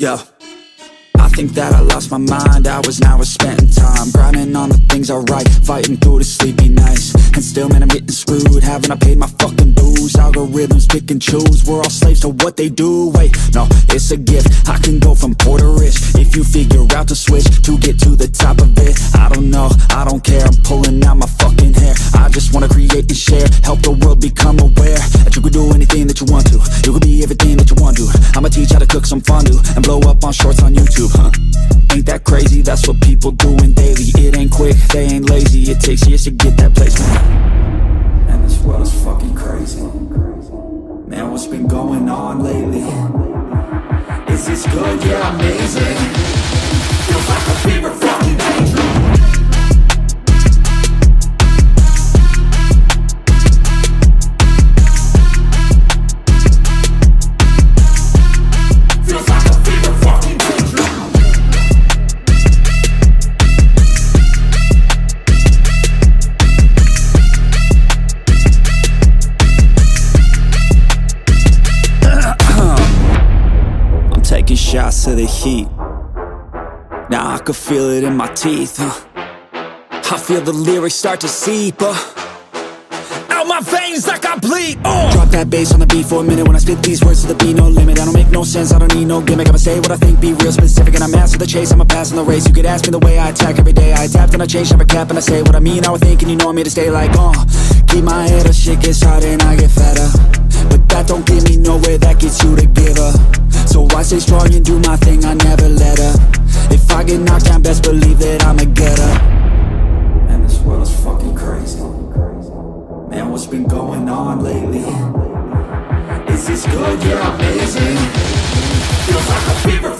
Yeah. I think that I lost my mind, hours and hours spent time. Grinding on the things I write, fighting through the sleepy nights. And still man I'm getting screwed, haven't I paid my fucking dues? Algorithms pick and choose, we're all slaves to what they do. Wait, no, it's a gift, I can go from poor to rich. If you figure out the switch to get to the top of it I don't know, I don't care, I'm pulling out my fucking hair. I just wanna create and share, help the world become aware That you can do anything that you want to, you can be everything teach how to cook some fondue, and blow up on shorts on YouTube, huh? Ain't that crazy, that's what people doing daily It ain't quick, they ain't lazy, it takes years to get that placement And this world is fucking crazy Man, what's been going on lately? Is this good? Yeah, amazing taking shots to the heat. Now I can feel it in my teeth. huh? I feel the lyrics start to seep. Uh. Out my veins like I bleed. Uh. Drop that bass on the beat for a minute when I spit these words to the beat, no limit. I don't make no sense, I don't need no gimmick. I'ma say what I think, be real specific, and I'm master the chase. I'ma pass on the race. You could ask me the way I attack every day. I adapt and I change, never cap, and I say what I mean. I would think, and you know I'm here to stay like, uh. Keep my head up, shit gets harder and I get. But I never let her. If I get knocked down, best believe that I'ma get up Man, this world is fucking crazy Man, what's been going on lately? Is this good? Yeah, amazing Feels like a fever